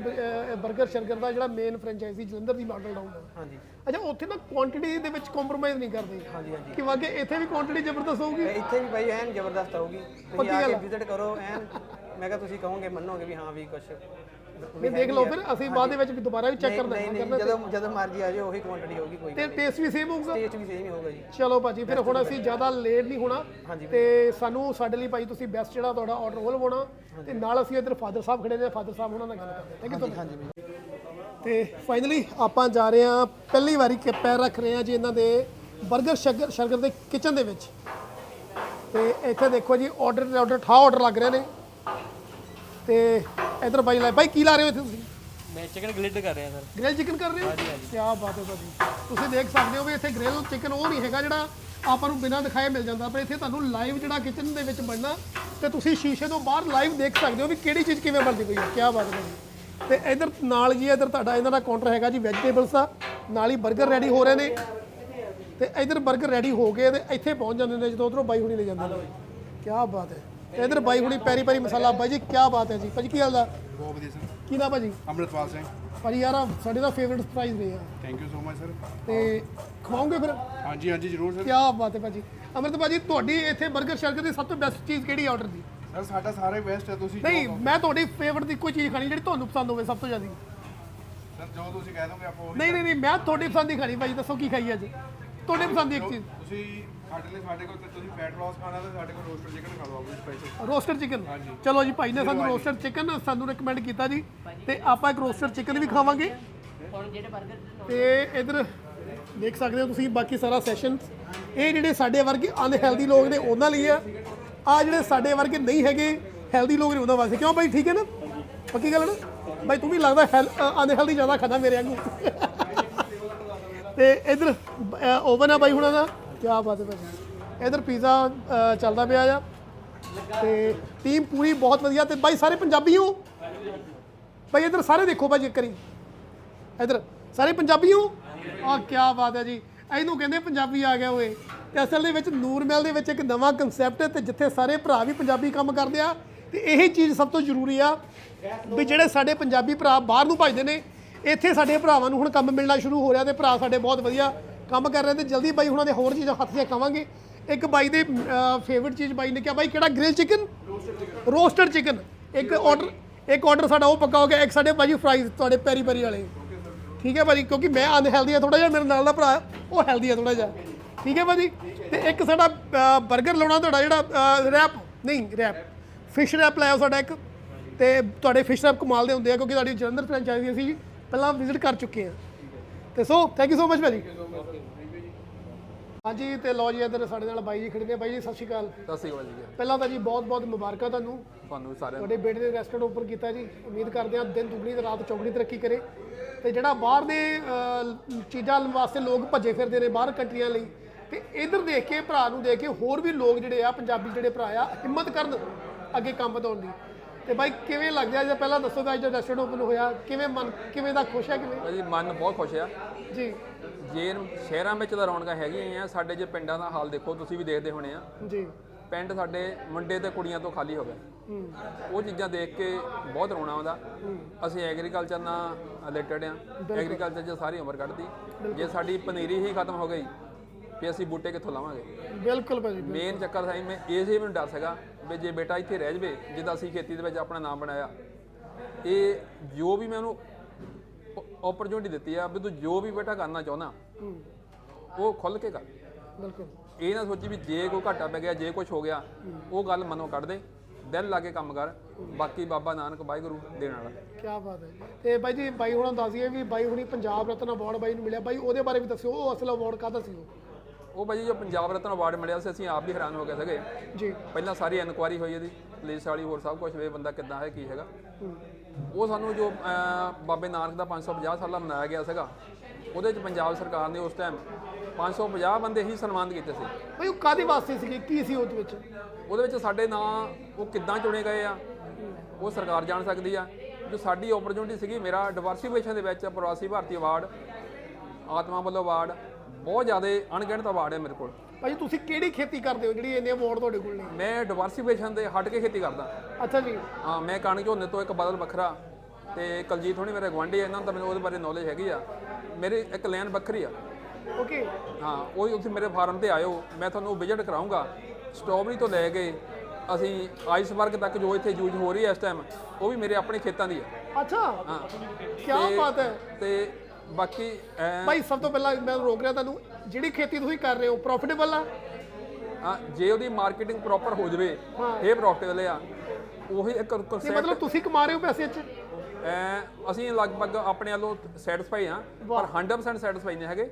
버ਗਰ ਸ਼ਰਗਰ ਦਾ ਜਿਹੜਾ ਮੇਨ ਫਰੈਂਚਾਈਜ਼ੀ ਜਲੰਧਰ ਦੀ ਮਾਡਲ ਟਾਊਨ ਹੈ। ਹਾਂਜੀ। ਅੱਛਾ ਉੱਥੇ ਨਾ ਕੁਆਂਟੀਟੀ ਦੇ ਵਿੱਚ ਕੰਪਰੋਮਾਈਜ਼ ਨਹੀਂ ਕਰਦੇ। ਹਾਂਜੀ ਹਾਂਜੀ। ਕਿ ਵਾਗੇ ਇੱਥੇ ਵੀ ਕੁਆਂਟੀਟੀ ਜ਼ਬਰਦਸਤ ਹੋਊਗੀ? ਇੱਥੇ ਵੀ ਬਾਈ ਐਨ ਜ਼ਬਰਦਸਤ ਹੋਊਗੀ ਤੁਸੀਂ ਆ ਕੇ ਵਿਜ਼ਿਟ ਕਰੋ ਐਨ। ਮੈਂ ਕਿਹਾ ਤੁਸੀਂ ਕਹੋਗੇ ਮੰਨੋਗੇ ਵੀ ਹਾਂ ਵੀ ਕੁਝ ਇਹ ਦੇਖ ਲਓ ਫਿਰ ਅਸੀਂ ਬਾਅਦ ਦੇ ਵਿੱਚ ਵੀ ਦੁਬਾਰਾ ਵੀ ਚੈੱਕ ਨਹੀਂ ਨਹੀਂ ਜਦੋਂ ਜਦੋਂ ਮਰਜ਼ੀ ਆ ਜਾਓ ਉਹੀ ਕੁਆਂਟੀਟੀ ਹੋਊਗੀ ਕੋਈ ਤੇ ਟੇਸਟ ਵੀ ਸੇਮ ਹੋਊਗਾ? ਟੇਸਟ ਵੀ ਸੇਮ ਹੀ ਹੋਊਗਾ ਜੀ। ਚਲੋ ਭਾਜੀ ਫਿਰ ਹੁਣ ਅਸੀਂ ਜ਼ਿਆਦਾ ਲੇਟ ਨਹੀਂ ਹੋਣਾ ਤੇ ਸਾਨੂੰ ਸਾਡੇ ਲਈ ਭਾਈ ਤੁਸੀਂ ਬੈਸਟ ਜਿਹੜਾ ਤੁਹਾਡਾ ਆਰਡਰ ਉਹ ਲਵਾਉਣਾ ਤੇ ਨਾਲ ਅਸੀਂ ਇੱਧਰ ਫਾਦਰ ਸਾਹਿਬ ਖੜੇ ਨੇ ਫਾਦਰ ਸਾਹਿਬ ਉਹਨਾਂ ਨਾਲ ਗੱਲ ਕਰਦੇ ਥੈਂਕ ਯੂ ਸੋ ਹਾਂਜੀ ਤੇ ਫਾਈਨਲੀ ਆਪਾਂ ਜਾ ਰਹੇ ਹਾਂ ਪਹਿਲੀ ਵਾਰੀ ਕਿ ਪੈਰ ਰੱਖ ਰਹੇ ਹਾਂ ਜੀ ਇਹਨਾਂ ਦੇ 버ਗਰ ਸ਼ਰਗਰ ਸ਼ਰਗਰ ਦੇ ਕਿਚਨ ਦੇ ਵਿੱਚ। ਤੇ ਇੱਥੇ ਦੇਖੋ ਜੀ ਆਰਡਰ ਆਰਡਰ ਠਾ ਆਰਡਰ ਲੱਗ ਰਹੇ ਨੇ। ਤੇ ਇਧਰ ਬਾਈ ਲੈ ਬਾਈ ਕੀ ਲਾ ਰਹੇ ਹੋ ਇੱਥੇ ਤੁਸੀਂ? ਮੈਂ ਚਿਕਨ ਗਲਿਡ ਕਰ ਰਿਹਾ ਸਰ। ਗ੍ਰਿਲ ਚਿਕਨ ਕਰ ਰਹੇ ਹੋ? ਕੀ ਬਾਤ ਹੈ ਭਾਜੀ। ਤੁਸੀਂ ਦੇਖ ਸਕਦੇ ਹੋ ਵੀ ਇੱਥੇ ਗ੍ਰਿਲ ਚਿਕਨ ਉਹ ਨਹੀਂ ਹੈਗਾ ਜਿਹੜਾ ਆਪਾਂ ਨੂੰ ਬਿਨਾਂ ਦਿਖਾਏ ਮਿਲ ਜਾਂਦਾ। ਪਰ ਇੱਥੇ ਤੁਹਾਨੂੰ ਲਾਈਵ ਜਿਹੜਾ ਕਿਚਨ ਦੇ ਵਿੱਚ ਬਣਨਾ ਤੇ ਤੁਸੀਂ ਸ਼ੀਸ਼ੇ ਤੋਂ ਬਾਹਰ ਲਾਈਵ ਦੇਖ ਸਕਦੇ ਹੋ ਵੀ ਕਿਹੜੀ ਚੀਜ਼ ਕਿਵੇਂ ਬਣਦੀ ਪਈ ਹੈ। ਕੀ ਬਾਤ ਹੈ ਭਾਜੀ। ਤੇ ਇਧਰ ਨਾਲ ਜੀ ਇਧਰ ਤੁਹਾਡਾ ਇਹਨਾਂ ਦਾ ਕਾਊਂਟਰ ਹੈਗਾ ਜੀ ਵੈਜੀਟੇਬਲਸ ਦਾ। ਨਾਲ ਹੀ 버ਗਰ ਰੈਡੀ ਹੋ ਰਹੇ ਨੇ। ਤੇ ਇਧਰ 버ਗਰ ਰੈਡੀ ਹੋ ਗਏ ਤੇ ਇੱਥੇ ਪਹੁੰਚ ਜਾਂਦੇ ਨੇ ਜਦੋਂ ਉਧਰੋਂ ਬਾਈ ਹੁਣੀ ਲੈ ਜਾਂਦੇ ਨੇ। ਕੀ ਬਾਤ ਹੈ। ਇਧਰ ਬਾਈ ਹੁਣੀ ਪੈਰੀ ਪੈਰੀ ਮਸਾਲਾ। ਬਾਈ ਜੀ ਕੀ ਬਾਤ ਹੈ ਜੀ। ਭਾਜੀ ਕੀ ਹਾਲ ਦਾ ਬਹੁਤ ਵਧੀਆ ਸਰ। ਕੀ ਨਾਮ ਭਾਜੀ ਅੰਮ੍ਰਿਤਪਾਲ ਸਿੰਘ। ਭਾਜੀ ਯਾਰ ਆਹ ਸਾਡੇ ਦਾ ਫੇਵਰਿਟ ਪ੍ਰਾਈਜ਼ ਨੇ ਆ thank you so much sir ਤੇ ਖਵਾਓਗੇ ਫਿਰ? ਹਾਂਜੀ ਹਾਂਜੀ ਜ਼ਰੂਰ ਸਰ ਕੀ ਬਾਤ ਹੈ ਭਾਜੀ। ਅਮਰਤ ਭਾਜੀ ਤੁਹਾਡੀ ਇੱਥੇ 버ਗਰ ਸ਼ਰਗਰ ਦੀ ਸਭ ਤੋਂ ਬੈਸਟ ਚੀਜ਼ ਕਿਹੜੀ ਆਰਡਰ ਦੀ? ਸਰ ਸਾਡਾ ਸਾਰਾ ਬੈਸਟ ਹੈ ਤੁਸੀਂ ਨਹੀਂ ਮੈਂ ਤੁਹਾਡੀ ਫੇਵਰਿਟ ਦੀ ਕੋਈ ਚੀਜ਼ ਖਾਣੀ ਜਿਹੜੀ ਤੁਹਾਨੂੰ ਪਸੰਦ ਹੋਵੇ ਸਭ ਤੋਂ ਜ਼ਿਆਦਾ। ਸਰ ਜੋ ਤੁਸੀਂ ਕਹਿ ਦੋਗੇ ਆਪਾਂ ਉਹੀ ਨਹੀਂ ਨਹੀਂ ਨਹੀਂ ਮੈਂ ਤੁਹਾਡੀ ਪਸੰਦ ਦੀ ਖਾਣੀ ਭਾਜੀ ਦੱਸੋ ਕੀ ਖਾਈ ਅੱਜ? ਤੁਹਾਡੀ ਪਸੰਦ ਦੀ ਇੱਕ ਚੀਜ਼। ਤੁਸੀਂ ਸਾਡੇ ਲਈ ਸਾਡੇ ਕੋਲ ਤੇ ਤੁਸੀਂ ਫੈਟ ਲਾਸ ਖਾਣਾ ਤਾਂ ਸਾਡੇ ਕੋਲ ਰੋਸਟਡ ਚਿਕਨ ਖਾ ਲਓ ਆਪਣੀ ਸਪੈਸ਼ਲ ਰੋਸਟਡ ਚਿਕਨ ਚਲੋ ਜੀ ਭਾਈ ਨੇ ਸਾਨੂੰ ਰੋਸਟਡ ਚਿਕਨ ਸਾਨੂੰ ਰეკਮੈਂਡ ਕੀਤਾ ਜੀ। ਤੇ ਆਪਾਂ ਇੱਕ ਰੋਸਟਡ ਚਿਕਨ ਵੀ ਖਾਵਾਂਗੇ। ਤੇ ਇਧਰ ਦੇਖ ਸਕਦੇ ਹੋ ਤੁਸੀਂ ਬਾਕੀ ਸਾਰਾ ਸੈਸ਼ਨ ਇਹ ਜਿਹੜੇ ਸਾਡੇ ਵਰਗੇ ਅਨਹੈਲਦੀ ਲੋਕ ਨੇ ਉਹਨਾਂ ਲਈ ਆ। ਆ ਜਿਹੜੇ ਸਾਡੇ ਵਰਗੇ ਨਹੀਂ ਹੈਗੇ ਹੈਲਦੀ ਲੋਕ ਨੇ ਉਹਨਾਂ ਵਾਸਤੇ। ਕਿਉਂ ਭਾਈ ਠੀਕ ਹੈ ਨਾ? ਪੱਕੀ ਗੱਲ ਹੈ ਨਾ? ਭਾਈ ਤੂੰ ਵੀ ਲੱਗਦਾ ਅਨਹੈਲਦੀ ਜ਼ਿਆਦਾ ਖਾਂਦਾ ਮੇਰੇ ਵਾਂਗੂ। ਤੇ ਇਧਰ ਓਵਨ ਆ ਬਾਈ ਹੁਣਾਂ ਦਾ। ਕੀ ਬਾਤ ਹੈ ਭਾਈ ਇਧਰ ਪੀਜ਼ਾ ਚੱਲਦਾ ਪਿਆ ਆ। ਤੇ ਟੀਮ ਪੂਰੀ ਬਹੁਤ ਵਧੀਆ ਤੇ ਬਾਈ ਸਾਰੇ ਪੰਜਾਬੀ ਹੋ? ਬਾਈ ਇਧਰ ਸਾਰੇ ਦੇਖੋ ਬਾਈ ਇੱਕ ਵਾਰੀ। ਇਧਰ, ਸਾਰੇ ਪੰਜਾਬੀ ਹੋ? ਆ ਕੀ ਬਾਤ ਹੈ ਜੀ। ਇਹਨੂੰ ਕਹਿੰਦੇ ਪੰਜਾਬੀ ਆ ਗਿਆ ਓਏ। ਤੇ ਅਸਲ ਦੇ ਵਿੱਚ ਨੂਰਮਹਿਲ ਦੇ ਵਿੱਚ ਇੱਕ ਨਵਾਂ ਕਨਸੈਪਟ ਹੈ ਤੇ ਜਿੱਥੇ ਸਾਰੇ ਭਰਾ ਵੀ ਪੰਜਾਬੀ ਕੰਮ ਕਰਦੇ ਆ। ਤੇ ਇਹੀ ਚੀਜ਼ ਸਭ ਤੋਂ ਜ਼ਰੂਰੀ ਆ ਵੀ ਜਿਹੜੇ ਸਾਡੇ ਪੰਜਾਬੀ ਭਰਾ ਬਾਹਰ ਨੂੰ ਭਜਦੇ ਨੇ, ਇੱਥੇ ਸਾਡੇ ਭਰਾਵਾਂ ਨੂੰ ਹੁਣ ਕੰਮ ਮਿਲਣਾ ਸ਼ੁਰੂ ਹੋ ਰਿਹਾ ਤੇ ਭਰਾ ਸਾਡੇ ਬਹੁਤ ਵਧੀਆ ਕੰਮ ਕਰ ਰਹੇ ਤੇ ਜਲਦੀ ਬਾਈ ਹੁਣਾਂ ਦੇ ਹੋਰ ਚੀਜ਼ਾਂ ਹੱਥ 'ਚ ਖਾਵਾਂਗੇ ਇੱਕ ਬਾਈ ਦੇ ਫੇਵਰਿਟ ਚੀਜ਼ ਬਾਈ ਨੇ ਕਿਹਾ, ਬਾਈ ਕਿਹੜਾ ਗ੍ਰਿਲ ਚਿਕਨ ਰੋਸਟਡ ਚਿਕਨ ਇੱਕ ਆਰਡਰ ਇੱਕ ਆਰਡਰ ਸਾਡਾ ਉਹ ਪੱਕਾ ਹੋ ਗਿਆ, ਇੱਕ ਸਾਡੇ ਭਾਜੀ ਫਰਾਈਜ਼ ਤੁਹਾਡੇ ਪੈਰੀ ਪੈਰੀ ਵਾਲੇ। ਠੀਕ ਹੈ ਭਾਜੀ, ਕਿਉਂਕਿ ਮੈਂ ਅਨਹੈਲਦੀ ਆ ਥੋੜਾ ਜਿਹਾ, ਮੇਰੇ ਨਾਲ ਦਾ ਭਰਾ, ਉਹ ਹੈਲਦੀ ਆ ਥੋੜਾ ਜਿਹਾ। ਠੀਕ ਹੈ ਭਾਜੀ? ਤੇ ਇੱਕ ਸਾਡਾ 버ਗਰ ਲਾਉਣਾ ਤੁਹਾਡਾ ਜਿਹੜਾ ਰੈਪ ਨਹੀਂ ਰੈਪ ਫਿਸ਼ ਰੈਪ ਲਾਇਆ ਸਾਡਾ ਇੱਕ। ਤੇ ਤੁਹਾਡੇ ਫਿਸ਼ ਰੈਪ ਕਮਾਲ ਦੇ ਹੁੰਦੇ ਆ, ਕਿਉਂਕਿ ਤੁਹਾਡੀ ਜਲੰਧਰ ਫਰੈਂਚਾਈਜ਼ੀ ਅਸੀਂ ਪਹਿਲਾਂ ਵਿਜ਼ਿਟ ਕਰ ਚੁੱਕੇ ਹਾਂ ਤੇ so thank you so much ਭਾਜੀ। ਹਾਂਜੀ ਤੇ ਲੋ ਜੀ ਇੱਧਰ ਸਾਡੇ ਨਾਲ ਬਾਈ ਜੀ ਖੜੇ ਨੇ। ਬਾਈ ਜੀ ਸਤਿ ਸ਼੍ਰੀ ਅਕਾਲ। ਸਤਿ ਸ਼੍ਰੀ ਅਕਾਲ ਜੀ। ਪਹਿਲਾਂ ਤਾਂ ਜੀ ਬਹੁਤ ਬਹੁਤ ਮੁਬਾਰਕਾਂ ਤੁਹਾਨੂੰ। ਤੁਹਾਨੂੰ ਸਾਰਿਆਂ ਤੁਹਾਡੇ ਬੇਟੇ ਨੇ ਰੈਸਟੋਰੈਂਟ ਓਪਨ ਕੀਤਾ ਜੀ। ਉਮੀਦ ਕਰਦੇ ਹਾਂ ਦਿਨ ਦੁਗਣੀ ਤੇ ਰਾਤ ਚੌਗਣੀ ਤਰੱਕੀ ਕਰੇ। ਤੇ ਜਿਹੜਾ ਬਾਹਰ ਦੇ ਚੀਜ਼ਾਂ ਵਾਸਤੇ ਲੋਕ ਭੱਜੇ ਫਿਰਦੇ ਨੇ ਬਾਹਰ ਕੰਟਰੀਆਂ ਲਈ ਤੇ ਇਧਰ ਦੇਖ ਕੇ ਭਰਾ ਨੂੰ ਦੇਖ ਕੇ ਹੋਰ ਵੀ ਲੋਕ ਜਿਹੜੇ ਆ ਪੰਜਾਬੀ ਜਿਹੜੇ ਭਰਾ ਆ ਹਿੰਮਤ ਕਰਨ ਅੱਗੇ ਕੰਮ ਵਧਾਉਣ ਦੀ। ਤੇ ਬਾਈ ਕਿਵੇਂ ਲੱਗਦਾ ਜੇ ਪਹਿਲਾਂ ਦੱਸੋ ਵੀ ਅੱਜ ਦਾ ਰੈਸਟੋਰੈਂਟ ਓਪਨ ਹੋਇਆ ਕਿਵੇਂ ਮਨ ਕਿਵੇਂ ਦਾ ਖੁਸ਼ ਹੈ ਕਿਵੇਂ ਭਾਜੀ ਮਨ ਬਹੁਤ ਖੁਸ਼ ਆ। ਜੀ। ਜੇ ਸ਼ਹਿਰਾਂ ਵਿੱਚ ਤਾਂ ਰੌਣਕਾਂ ਹੈਗੀਆਂ ਆ ਸਾਡੇ ਜੇ ਪਿੰਡਾਂ ਦਾ ਹਾਲ ਦੇਖੋ ਤੁਸੀਂ ਵੀ ਦੇਖਦੇ ਹੋਣੇ ਆ। ਜੀ। ਪਿੰਡ ਸਾਡੇ ਮੁੰਡੇ ਤੇ ਕੁੜੀਆਂ ਤੋਂ ਖਾਲੀ ਹੋ ਗਏ। ਉਹ ਚੀਜ਼ਾਂ ਦੇਖ ਕੇ ਬਹੁਤ ਰੋਣਾ ਆਉਂਦਾ। ਅਸੀਂ ਐਗਰੀਕਲਚਰ ਨਾਲ ਰਿਲੇਟਡ ਆ। ਐਗਰੀਕਲਚਰ 'ਚ ਸਾਰੀ ਉਮਰ ਕੱਢਦੀ ਜੇ ਸਾਡੀ ਪਨੀਰੀ ਹੀ ਖਤਮ ਹੋ ਗਈ ਫਿਰ ਅਸੀਂ ਬੂਟੇ ਕਿੱਥੋਂ ਲਾਵਾਂਗੇ? ਬਿਲਕੁਲ ਭਾਜੀ ਮੇਨ ਚੱਕਰ ਸਾਈ ਮੈਂ ਇਹ ਸੀ ਮੈਨੂੰ ਡਰ ਸੀਗਾ ਵੀ ਜੇ ਬੇਟਾ ਇੱਥੇ ਰਹਿ ਜਵੇ ਜਿੱਦਾਂ ਅਸੀਂ ਖੇਤੀ ਦੇ ਵਿੱਚ ਆਪਣਾ ਨਾਮ ਬਣਾਇਆ ਇਹ ਜੋ ਵੀ ਮੈਂ ਉਹਨੂੰ ਓਪਰਚੁਨਿਟੀ ਦਿੱਤੀ ਆ ਵੀ ਤੂੰ ਜੋ ਵੀ ਬੇਟਾ ਕਰਨਾ ਚਾਹੁੰਦਾ ਉਹ ਖੁੱਲ ਕੇ ਕਰ। ਬਿਲਕੁਲ। ਇਹ ਨਾ ਸੋਚੀ ਵੀ ਜੇ ਕੋਈ ਘਾਟਾ ਪੈ ਗਿਆ ਜੇ ਕੁਝ ਹੋ ਗਿਆ ਉਹ ਗੱਲ ਮਨੋਂ ਕੱਢ ਦੇ ਦਿਲ ਲਾ ਕੇ ਕੰਮ ਕਰ। ਬਾਕੀ ਬਾਬਾ ਨਾਨਕ ਵਾਹਿਗੁਰੂ ਦੇਣ ਵਾਲਾ। ਕੀ ਬਾਤ ਹੈ ਤੇ ਬਾਈ ਜੀ ਬਾਈ ਹੁਣਾਂ ਦੱਸ ਦਈਏ ਵੀ ਬਾਈ ਹੁਣੀ ਪੰਜਾਬ ਰਤਨ ਅਵਾਰਡ ਬਾਈ ਨੂੰ ਮਿਲਿਆ। ਬਾਈ ਉਹਦੇ ਬਾਰੇ ਵੀ ਦੱਸਿਓ ਉਹ ਅਸਲ ਅਵਾਰਡ ਕਾਹਦਾ ਸੀ ਉਹ? ਉਹ ਭਾਜੀ ਜੋ ਪੰਜਾਬ ਰਤਨ ਅਵਾਰਡ ਮਿਲਿਆ ਸੀ ਅਸੀਂ ਆਪ ਵੀ ਹੈਰਾਨ ਹੋ ਗਏ ਸੀਗੇ। ਜੀ। ਪਹਿਲਾਂ ਸਾਰੀ ਇਨਕੁਆਰੀ ਹੋਈ ਇਹਦੀ ਪੁਲਿਸ ਵਾਲੀ ਹੋਰ ਸਭ ਕੁਝ ਵੇ ਬੰਦਾ ਕਿੱਦਾਂ ਹੈ ਕੀ ਹੈਗਾ। ਉਹ ਸਾਨੂੰ ਜੋ ਬਾਬੇ ਨਾਨਕ ਦਾ 550 ਸਾਲਾ ਮਨਾਇਆ ਗਿਆ ਸੀਗਾ ਉਹਦੇ ਚ ਪੰਜਾਬ ਸਰਕਾਰ ਨੇ ਉਸ ਟਾਈਮ 550 ਬੰਦੇ ਹੀ ਸਨਮਾਨਿਤ ਕੀਤੇ ਸੀ। ਬਾਈ ਉਹ ਕਾਦੇ ਵਾਸਤੇ ਸੀਗੇ? ਕੀ ਸੀ ਉਹਦੇ ਵਿੱਚ? ਉਹਦੇ ਵਿੱਚ ਸਾਡੇ ਨਾਂ ਉਹ ਕਿੱਦਾਂ ਚੁਣੇ ਗਏ ਆ ਉਹ ਸਰਕਾਰ ਜਾਣ ਸਕਦੀ ਆ। ਜੋ ਸਾਡੀ ਓਪਰਚੁਨਿਟੀ ਸੀਗੀ ਮੇਰਾ ਡਿਵਰਸਿਫਿਕੇਸ਼ਨ ਦੇ ਵਿੱਚ ਪ੍ਰਵਾਸੀ ਭਾਰਤੀ ਅਵਾਰਡ ਆਤਮਾ ਵੱਲੋਂ ਅਵਾਰਡ ਬਹੁਤ ਜ਼ਿਆਦਾ ਅਣਗਿਣਤ ਅਵਾਰਡ ਹੈ ਮੇਰੇ ਕੋਲ। ਭਾਈ ਤੁਸੀਂ ਕਿਹੜੀ ਖੇਤੀ ਕਰਦੇ ਹੋ ਜਿਹੜੀ ਇੰਨੇ ਅਵਾਰਡ ਤੁਹਾਡੇ ਕੋਲ ਨੇ? ਮੈਂ ਡਿਵਰਸਿਫਿਕੇਸ਼ਨ ਦੇ ਹਟ ਕੇ ਖੇਤੀ ਕਰਦਾ। ਅੱਛਾ ਜੀ। ਹਾਂ ਮੈਂ ਕਣਕ ਝੋਨੇ ਤੋਂ ਇੱਕ ਬਦਲ ਵੱਖਰਾ ਤੇ ਕਲਜੀਤ ਹੋਣੀ ਮੇਰੇ ਗਵਾਂਢੀ ਆ, ਇਹਨਾਂ ਨੂੰ ਤਾਂ ਮੈਨੂੰ ਉਹਦੇ ਬਾਰੇ ਨੌਲੇਜ ਹੈਗੀ ਆ। ਮੇਰੀ ਇੱਕ ਲਾਈਨ ਵੱਖਰੀ ਆ। ਓਕੇ ਹਾਂ ਉਹ ਹੀ ਉੱਥੇ ਮੇਰੇ ਫਾਰਮ ਤੇ ਆਇਓ ਮੈਂ ਤੁਹਾਨੂੰ ਵਿਜ਼ਿਟ ਕਰਾਉਂਗਾ ਸਟ੍ਰਾਬੇਰੀ ਤੋਂ ਲੈ ਕੇ ਅਸੀਂ ਆਈਸਬਰਗ ਤੱਕ ਜੋ ਇੱਥੇ ਯੂਜ਼ ਹੋ ਰਹੀ ਹੈ ਇਸ ਟਾਈਮ ਉਹ ਵੀ ਮੇਰੇ ਆਪਣੇ ਖੇਤਾਂ ਦੀ ਹੈ ਅੱਛਾ। ਹਾਂ। ਕੀ ਤੇ- ਬਾਤ ਹੈ। ਤੇ ਬਾਕੀ ਐਂ- ਭਾਈ ਸਭ ਤੋਂ ਪਹਿਲਾਂ ਮੈਂ ਰੋਕ ਰਿਹਾ ਤੁਹਾਨੂੰ ਜਿਹੜੀ ਖੇਤੀ ਤੁਸੀਂ ਕਰ ਰਹੇ ਹੋ ਪ੍ਰੋਫਿਟੇਬਲ ਆ? ਜੇ ਉਹਦੀ ਮਾਰਕੀਟਿੰਗ ਪ੍ਰੋਪਰ ਹੋ ਜਵੇ। ਇਹ ਪ੍ਰੋਫਿਟੇਬਲ ਆ। ਉਹੀ ਇੱਕ ਨਹੀਂ ਕਨਸੈਪਟ ਮਤਲਬ ਤੁਸੀਂ ਕਮਾ ਰਹੇ ਹੋ ਪੈਸੇ ਚ? ਅਸੀਂ ਲਗਭਗ ਆਪਣੇ ਵੱਲੋਂ ਸੈਟੀਸਫਾਈ ਹਾਂ ਪਰ 100% ਸੈਟੀਸਫਾਈ ਨਹੀਂ ਹੈਗੇ।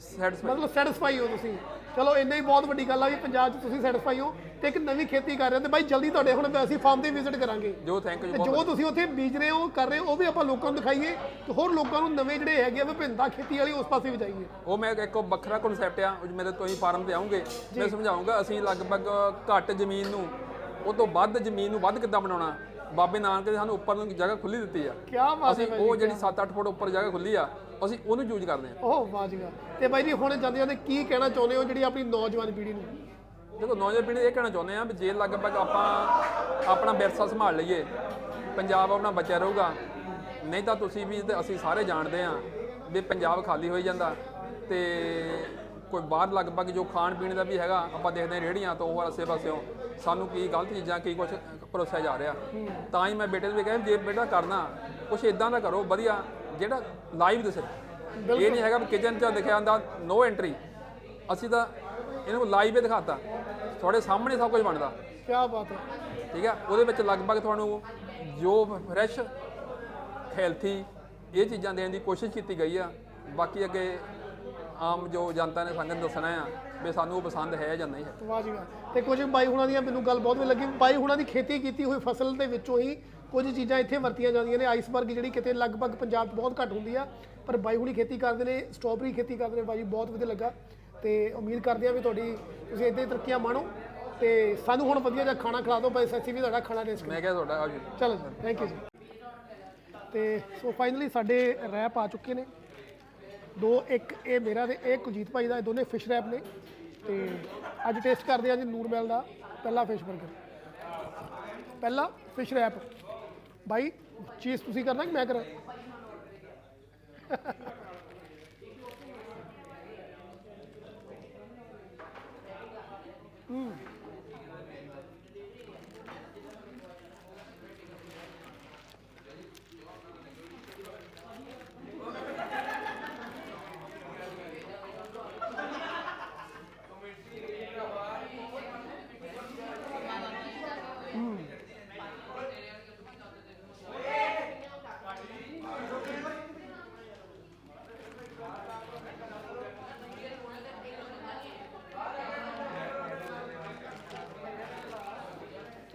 ਸੈਟੀਸਫਾਈ ਮਤਲਬ ਸੈਟੀਸਫਾਈ ਹੋ ਤੁਸੀਂ? ਚਲੋ ਇੰਨਾ ਹੀ ਬਹੁਤ ਵੱਡੀ ਗੱਲ ਆ ਵੀ ਪੰਜਾਬ 'ਚ ਤੁਸੀਂ ਸੈਟੀਸਫਾਈ ਹੋ ਤੇ ਇੱਕ ਨਵੀਂ ਖੇਤੀ ਕਰ ਰਹੇ ਹੋ ਤੇ ਬਾਈ ਜਲਦੀ ਤੁਹਾਡੇ ਹੁਣ ਅਸੀਂ ਫਾਰਮ ਤੇ ਵਿਜ਼ਿਟ ਕਰਾਂਗੇ। ਜੋ ਥੈਂਕ ਯੂ ਤੇ ਜੋ ਤੁਸੀਂ ਉੱਥੇ ਬੀਜ ਰਹੇ ਹੋ ਕਰ ਰਹੇ ਹੋ ਉਹ ਵੀ ਆਪਾਂ ਲੋਕਾਂ ਨੂੰ ਦਿਖਾਈਏ ਤੇ ਹੋਰ ਲੋਕਾਂ ਨੂੰ ਨਵੇਂ ਜਿਹੜੇ ਹੈਗੇ ਆ ਵਿਭਿੰਨਤਾ ਖੇਤੀ ਵਾਲੀ ਉਸ ਪਾਸੇ ਵੀ ਜਾਈਏ। ਉਹ ਮੈਂ ਇੱਕ ਵੱਖਰਾ ਕਨਸੈਪਟ ਆ ਉਹ ਮੇਰੇ ਤੋਂ ਹੀ ਫਾਰਮ ਤੇ ਆਉਂਗੇ ਮੈਂ ਸਮਝਾਉਂਗਾ ਅਸੀਂ ਲਗਭਗ ਘੱਟ ਜ਼ਮੀਨ ਨੂੰ ਉਹ ਤੋਂ ਵੱਧ ਜ਼ਮੀਨ ਨੂੰ ਵੱਧ ਕਿੱਦਾਂ ਬਣਾਉਣਾ? ਬਾਬੇ ਨਾਨਕ ਨੇ ਸਾਨੂੰ ਉੱਪਰ ਨੂੰ ਜਗ੍ਹਾ ਖੁੱਲੀ ਦਿੱਤੀ ਆ। ਕੀ ਬਾਤ ਹੈ ਅਸੀਂ ਉਹ ਜਿਹੜੀ 7-8 ਫੁੱਟ ਉੱਪਰ ਜਗ੍ਹਾ ਖੁੱਲੀ ਆ ਅਸੀਂ ਉਹਨੂੰ ਯੂਜ਼ ਕਰਦੇ ਆ ਉਹ ਵਾਜਗਾ ਤੇ ਬਾਈ ਜੀ ਹੁਣ ਜਾਂਦੇ ਜਾਂਦੇ ਕੀ ਕਹਿਣਾ ਚਾਹੁੰਦੇ ਹੋ ਜਿਹੜੀ ਆਪਣੀ ਨੌਜਵਾਨ ਪੀੜ੍ਹੀ ਨੂੰ? ਦੇਖੋ ਨੌਜਵਾਨ ਪੀੜ੍ਹੀ ਇਹ ਕਹਿਣਾ ਚਾਹੁੰਦੇ ਆ ਵੀ ਜੇ ਲਗਭਗ ਆਪਾਂ ਆਪਣਾ ਵਿਰਸਾ ਸੰਭਾਲ ਲਈਏ ਪੰਜਾਬ ਆਪਣਾ ਬਚਿਆ ਰਹੂਗਾ ਨਹੀਂ ਤਾਂ ਤੁਸੀਂ ਵੀ ਤੇ ਅਸੀਂ ਸਾਰੇ ਜਾਣਦੇ ਆ ਵੀ ਪੰਜਾਬ ਖਾਲੀ ਹੋਈ ਜਾਂਦਾ ਤੇ ਕੋਈ ਬਾਹਰ ਲਗਭਗ ਜੋ ਖਾਣ ਪੀਣ ਦਾ ਵੀ ਹੈਗਾ ਆਪਾਂ ਦੇਖਦੇ ਹਾਂ ਰੇੜੀਆਂ ਤੋਂ ਹੋਰ ਆਸੇ ਪਾਸਿਓਂ ਸਾਨੂੰ ਕੀ ਗਲਤ ਚੀਜ਼ਾਂ ਕੀ ਕੁਝ ਪਰੋਸਿਆ ਜਾ ਰਿਹਾ। ਤਾਂ ਹੀ ਮੈਂ ਬੇਟੇ ਨੂੰ ਵੀ ਕਿਹਾ ਜੇ ਬੇਟਾ ਕਰਨਾ ਕੁਝ ਇਦਾਂ ਦਾ ਕਰੋ ਵਧੀਆ। ਜਿਹੜਾ ਲਾਈਵ ਦਿਸੇ ਇਹ ਨਹੀਂ ਹੈਗਾ ਵੀ ਕਿਚਨ 'ਚ ਦਿਖਿਆ ਹੁੰਦਾ ਨੋ ਐਂਟਰੀ ਅਸੀਂ ਤਾਂ ਇਹਨੂੰ ਲਾਈਵ ਹੀ ਦਿਖਾਤਾ। ਤੁਹਾਡੇ ਸਾਹਮਣੇ ਸਭ ਕੁਝ ਬਣਦਾ। ਕੀ ਬਾਤ ਹੈ। ਠੀਕ ਹੈ? ਉਹਦੇ ਵਿੱਚ ਲਗਭਗ ਤੁਹਾਨੂੰ ਜੋ ਫਰੈਸ਼ ਹੈਲਥੀ ਇਹ ਚੀਜ਼ਾਂ ਦੇਣ ਦੀ ਕੋਸ਼ਿਸ਼ ਕੀਤੀ ਗਈ ਆ। ਬਾਕੀ ਅੱਗੇ ਆਮ ਜੋ ਜਨਤਾ ਨੇ ਸੰਗਤ ਦੱਸਣਾ ਆ ਵੀ ਸਾਨੂੰ ਉਹ ਪਸੰਦ ਹੈ ਜਾਂ ਨਹੀਂ ਹੈ। ਵਾਜਗਾ ਤੇ ਕੁਝ ਬਾਈ ਹੁਣਾਂ ਦੀਆਂ ਮੈਨੂੰ ਗੱਲ ਬਹੁਤ ਵਧੀਆ ਲੱਗੀ। ਬਾਈ ਹੁਣਾਂ ਦੀ ਖੇਤੀ ਕੀਤੀ ਹੋਈ ਫਸਲ ਦੇ ਵਿੱਚੋਂ ਹੀ ਕੁਝ ਚੀਜ਼ਾਂ ਇੱਥੇ ਵਰਤੀਆਂ ਜਾਂਦੀਆਂ ਨੇ। ਆਈਸਬਰਗ ਜਿਹੜੀ ਕਿਤੇ ਲਗਭਗ ਪੰਜਾਬ 'ਚ ਬਹੁਤ ਘੱਟ ਹੁੰਦੀ ਆ ਪਰ ਬਾਈ ਹੁਣੀ ਖੇਤੀ ਕਰਦੇ ਨੇ ਸਟ੍ਰਾਬੇਰੀ ਖੇਤੀ ਕਰਦੇ ਨੇ ਬਾਈ ਬਹੁਤ ਵਧੀਆ ਲੱਗਾ। ਤੇ ਉਮੀਦ ਕਰਦੇ ਆ ਵੀ ਤੁਹਾਡੀ ਤੁਸੀਂ ਇਦਾਂ ਹੀ ਤਰੱਕੀਆਂ ਮਾਣੋ ਤੇ ਸਾਨੂੰ ਹੁਣ ਵਧੀਆ ਜਿਹਾ ਖਾਣਾ ਖਿਲਾ ਦਿਓ ਬਸ ਅਸੀਂ ਵੀ ਤੁਹਾਡਾ ਖਾਣਾ ਟੇਸਟ ਮੈਂ ਕਿਹਾ ਤੁਹਾਡਾ ਆਓ ਜੀ ਚਲੋ ਜੀ ਥੈਂਕ ਯੂ ਜੀ। ਤੇ ਸੋ ਫਾਈਨਲੀ ਸਾਡੇ ਰੈਪ ਆ ਚੁੱਕੇ ਨੇ। ਦੋ ਇੱਕ ਇਹ ਮੇਰਾ ਤੇ ਇਹ ਕੁਲਜੀਤ ਭਾਈ ਦਾ ਇਹ ਦੋਨੇ ਫਿਸ਼ ਰੈਪ ਨੇ। ਤੇ ਅੱਜ ਟੇਸਟ ਕਰਦੇ ਆ ਜੀ ਨੂਰਮਹਿਲ ਦਾ ਪਹਿਲਾ ਫਿਸ਼ 버ਗਰ ਪਹਿਲਾ ਫਿਸ਼ ਰੈਪ ਭਾਈ ਚੀਜ਼ ਤੁਸੀਂ ਕਰਨਾ ਕਿ ਮੈਂ ਕਰਾਂ?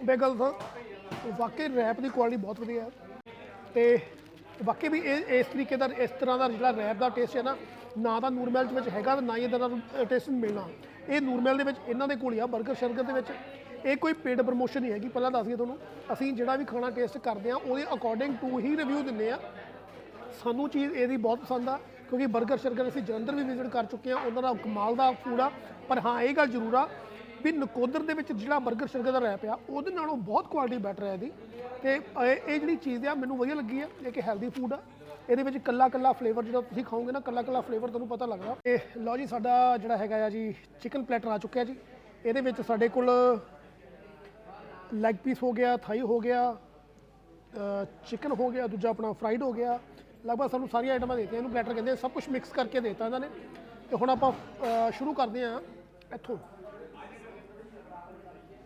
ਬੇਗਲ ਤਾਂ ਵਾਕਈ ਰੈਪ ਦੀ ਕੁਆਲਿਟੀ ਬਹੁਤ ਵਧੀਆ ਹੈ ਤੇ ਵਾਕਈ ਵੀ ਇਹ, ਇਸ ਤਰੀਕੇ ਦਾ, ਇਸ ਤਰ੍ਹਾਂ ਦਾ ਜਿਹੜਾ ਰੈਪ ਦਾ ਟੇਸਟ ਹੈ ਨਾ ਨਾ ਤਾਂ ਨੂਰਮਹਿਲ ਵਿੱਚ ਹੈਗਾ ਤੇ ਨਾ ਹੀ ਇਦਾਂ ਦਾ ਟੇਸਟ ਮਿਲਣਾ। ਇਹ ਨੂਰਮਹਿਲ ਦੇ ਵਿੱਚ ਇਹਨਾਂ ਦੇ ਕੋਲ ਹੀ ਆ 버ਗਰ ਸ਼ਰਗਰ ਦੇ ਵਿੱਚ। ਇਹ ਕੋਈ ਪੇਡ ਪ੍ਰਮੋਸ਼ਨ ਨਹੀਂ ਹੈਗੀ, ਪਹਿਲਾਂ ਦੱਸ ਦਈਏ ਤੁਹਾਨੂੰ, ਅਸੀਂ ਜਿਹੜਾ ਵੀ ਖਾਣਾ ਟੇਸਟ ਕਰਦੇ ਆ ਉਹਦੇ ਅਕੋਰਡਿੰਗ ਟੂ ਹੀ ਰਿਵਿਊ ਦਿੰਨੇ ਆ ਸਾਨੂੰ ਚੀਜ਼ ਇਹਦੀ ਬਹੁਤ ਪਸੰਦ ਆ, ਕਿਉਂਕਿ 버ਗਰ ਸ਼ਰਗਰ ਅਸੀਂ ਜਲੰਧਰ ਵੀ ਵਿਜ਼ਿਟ ਕਰ ਚੁੱਕੇ ਆ ਉਹਨਾਂ ਦਾ ਕਮਾਲ ਦਾ ਫੂਡ ਆ, ਪਰ ਹਾਂ, ਇਹ ਗੱਲ ਜ਼ਰੂਰ ਆ ਵੀ ਨਕੋਦਰ ਦੇ ਵਿੱਚ ਜਿਹੜਾ 버ਗਰ ਸ਼ਰਗਰ ਦਾ ਰਹਿ ਪਿਆ ਉਹਦੇ ਨਾਲੋਂ ਬਹੁਤ ਕੁਆਲਿਟੀ ਬੈਟਰ ਹੈ ਇਹਦੀ। ਤੇ ਇਹ ਇਹ ਜਿਹੜੀ ਚੀਜ਼ ਆ, ਮੈਨੂੰ ਵਧੀਆ ਲੱਗੀ ਆ, ਇਹ ਕਿ ਹੈਲਦੀ ਫੂਡ ਆ। ਇਹਦੇ ਵਿੱਚ ਕੱਲਾ ਕੱਲਾ ਫਲੇਵਰ ਜਿਹੜਾ ਤੁਸੀਂ ਖਾਓਗੇ ਨਾ, ਕੱਲਾ ਕੱਲਾ ਫਲੇਵਰ ਤੁਹਾਨੂੰ ਪਤਾ ਲੱਗਦਾ ਇਹ ਲਓ ਜੀ, ਸਾਡਾ ਜਿਹੜਾ ਹੈਗਾ ਆ ਜੀ ਚਿਕਨ ਪਲੇਟਰ ਆ ਚੁੱਕਿਆ ਜੀ। ਇਹਦੇ ਵਿੱਚ ਸਾਡੇ ਕੋਲ ਲੈਗ ਪੀਸ ਹੋ ਗਿਆ ਥਾਈ ਹੋ ਗਿਆ ਚਿਕਨ ਹੋ ਗਿਆ, ਦੂਜਾ ਆਪਣਾ ਫਰਾਈਡ ਹੋ ਗਿਆ। ਲਗਭਗ ਸਾਨੂੰ ਸਾਰੀਆਂ ਆਈਟਮਾਂ ਦੇਤੀਆਂ। ਇਹਨੂੰ ਪਲੈਟਰ ਕਹਿੰਦੇ ਸਭ ਕੁਝ ਮਿਕਸ ਕਰਕੇ ਦੇਤਾ ਇਹਨਾਂ ਨੇ। ਤੇ ਹੁਣ ਆਪਾਂ ਸ਼ੁਰੂ ਕਰਦੇ ਹਾਂ ਇੱਥੋਂ।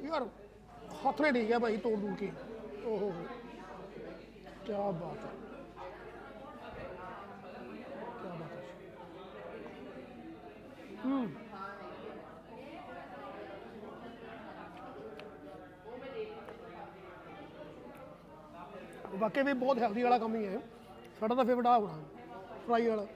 ਯਾਰ ਹੱਥ ਨੇ ਠੀਕ ਹੈ ਭਾਈ ਤੋੜ ਦੂੜ ਕੇ ਓਹੋ ਹੋ ਕੀ ਬਾਤ ਹੈ ਕੀ ਬਾਤ ਹੈ ਹੂੰ ਵਾਕਈ ਵੀ ਬਹੁਤ ਹੈਲਦੀ ਵਾਲਾ ਕੰਮ ਹੀ ਹੈ ਸਾਡਾ ਤਾਂ ਫੇਵਰਟ ਆ ਹੋਣਾ ਫਰਾਈ ਵਾਲਾ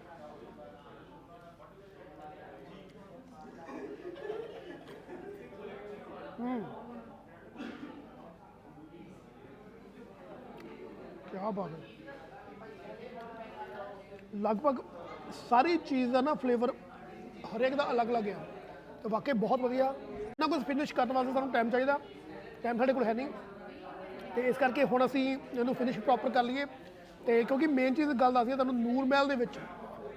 ਕੀ ਬਾਤ ਹੈ ਲਗਭਗ ਸਾਰੀ ਚੀਜ਼ ਦਾ ਨਾ ਫਲੇਵਰ ਹਰੇਕ ਦਾ ਅਲੱਗ-ਅਲੱਗ ਆ। ਤੇ ਵਾਕਈ ਬਹੁਤ ਵਧੀਆ। ਨਾ ਕੁਝ ਫਿਨਿਸ਼ ਕਰਨ ਵਾਸਤੇ ਸਾਨੂੰ ਟਾਈਮ ਚਾਹੀਦਾ। ਟਾਈਮ ਸਾਡੇ ਕੋਲ ਹੈ ਨਹੀਂ। ਤੇ ਇਸ ਕਰਕੇ ਹੁਣ ਅਸੀਂ ਇਹਨੂੰ ਫਿਨਿਸ਼ ਪ੍ਰੋਪਰ ਕਰ ਲਈਏ। ਤੇ ਕਿਉਂਕਿ ਮੇਨ ਚੀਜ਼ ਗੱਲ ਦੱਸਦੀ ਹਾਂ ਤੁਹਾਨੂੰ, ਨੂਰ ਮਹਿਲ ਦੇ ਵਿੱਚ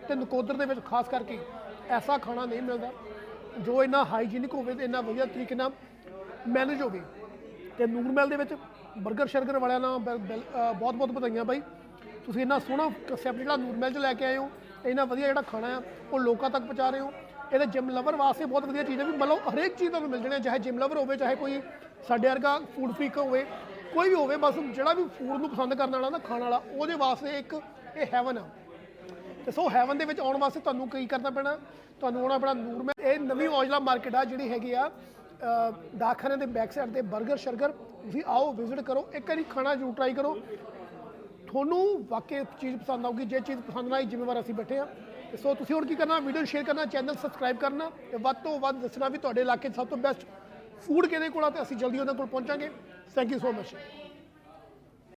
ਤੇ ਨਕੋਦਰ ਦੇ ਵਿੱਚ ਖਾਸ ਕਰਕੇ ਐਸਾ ਖਾਣਾ ਨਹੀਂ ਮਿਲਦਾ। ਜੋ ਇੰਨਾ ਹਾਈਜੀਨਿਕ ਹੋਵੇ ਤੇ ਇੰਨਾ ਵਧੀਆ ਤਰੀਕੇ ਨਾਲ ਮੈਨੇਜ ਹੋਵੇ। ਤੇ ਨੂਰ ਮਹਿਲ ਦੇ ਵਿੱਚ 버ਗਰ ਸ਼ਰਗਰ ਵਾਲਿਆਂ ਨਾਲ ਬਹੁਤ ਬਹੁਤ ਵਧਾਈਆਂ ਬਾਈ। ਤੁਸੀਂ ਇੰਨਾ ਸੋਹਣਾ ਕਨਸੈਪਟ ਜਿਹੜਾ ਨੂਰ 'ਚ ਲੈ ਕੇ ਆਏ ਹੋ ਇੰਨਾ ਵਧੀਆ ਜਿਹੜਾ ਖਾਣਾ ਆ ਉਹ ਲੋਕਾਂ ਤੱਕ ਪਹੁੰਚਾ ਰਹੇ ਹੋ। ਇਹਦੇ ਜਿਮ ਲਵਰ ਵਾਸਤੇ ਬਹੁਤ ਵਧੀਆ ਚੀਜ਼ ਹੈ ਵੀ ਮਤਲਬ ਹਰੇਕ ਚੀਜ਼ ਤੁਹਾਨੂੰ ਮਿਲ ਜਾਣੀ ਹੈ, ਚਾਹੇ ਜਿਮ ਲਵਰ ਹੋਵੇ ਚਾਹੇ ਕੋਈ ਸਾਡੇ ਵਰਗਾ ਫੂਡ ਫੀਕ ਹੋਵੇ ਕੋਈ ਵੀ ਹੋਵੇ ਬਸ ਜਿਹੜਾ ਵੀ ਫੂਡ ਨੂੰ ਪਸੰਦ ਕਰਨ ਵਾਲਾ ਨਾ ਖਾਣ ਵਾਲਾ ਉਹਦੇ ਵਾਸਤੇ ਇੱਕ ਇਹ ਹੈਵਨ ਆ। ਤੇ ਸੋ ਹੈਵਨ ਦੇ ਵਿੱਚ ਆਉਣ ਵਾਸਤੇ ਤੁਹਾਨੂੰ ਕੀ ਕਰਨਾ ਪੈਣਾ? ਤੁਹਾਨੂੰ ਆਉਣਾ ਪੈਣਾ ਨੂਰ ਇਹ ਨਵੀਂ ਔਜਲਾ ਮਾਰਕੀਟ ਆ ਜਿਹੜੀ ਹੈਗੀ ਆ ਅ, ਡਾਕਖਾਨੇ ਦੇ ਬੈਕ ਸਾਈਡ ਤੇ 버ਗਰ ਸ਼ਰਗਰ। ਤੁਸੀਂ ਆਓ ਵਿਜ਼ਿਟ ਕਰੋ ਇੱਕ ਵਾਰੀ ਖਾਣਾ ਜ਼ਰੂਰ ਟਰਾਈ ਕਰੋ। ਤੁਹਾਨੂੰ ਵਾਕਈ ਚੀਜ਼ ਪਸੰਦ ਆਊਗੀ, ਜੇ ਚੀਜ਼ ਪਸੰਦ ਨਾ ਆਈ, ਜ਼ਿੰਮੇਵਾਰ ਅਸੀਂ ਬੈਠੇ ਆ ਤੇ ਸੋ ਤੁਸੀਂ ਹੁਣ ਕੀ ਕਰਨਾ? ਵੀਡੀਓ ਸ਼ੇਅਰ ਕਰਨਾ ਚੈਨਲ ਸਬਸਕ੍ਰਾਈਬ ਕਰਨਾ ਤੇ ਵੱਧ ਤੋਂ ਵੱਧ ਦੱਸਣਾ ਵੀ ਤੁਹਾਡੇ ਇਲਾਕੇ 'ਚ ਸਭ ਤੋਂ ਬੈਸਟ ਫੂਡ ਕਿਹਦੇ ਕੋਲ ਆ ਤੇ ਅਸੀਂ ਜਲਦੀ ਉਹਨਾਂ ਕੋਲ ਪਹੁੰਚਾਂਗੇ। Thank you so much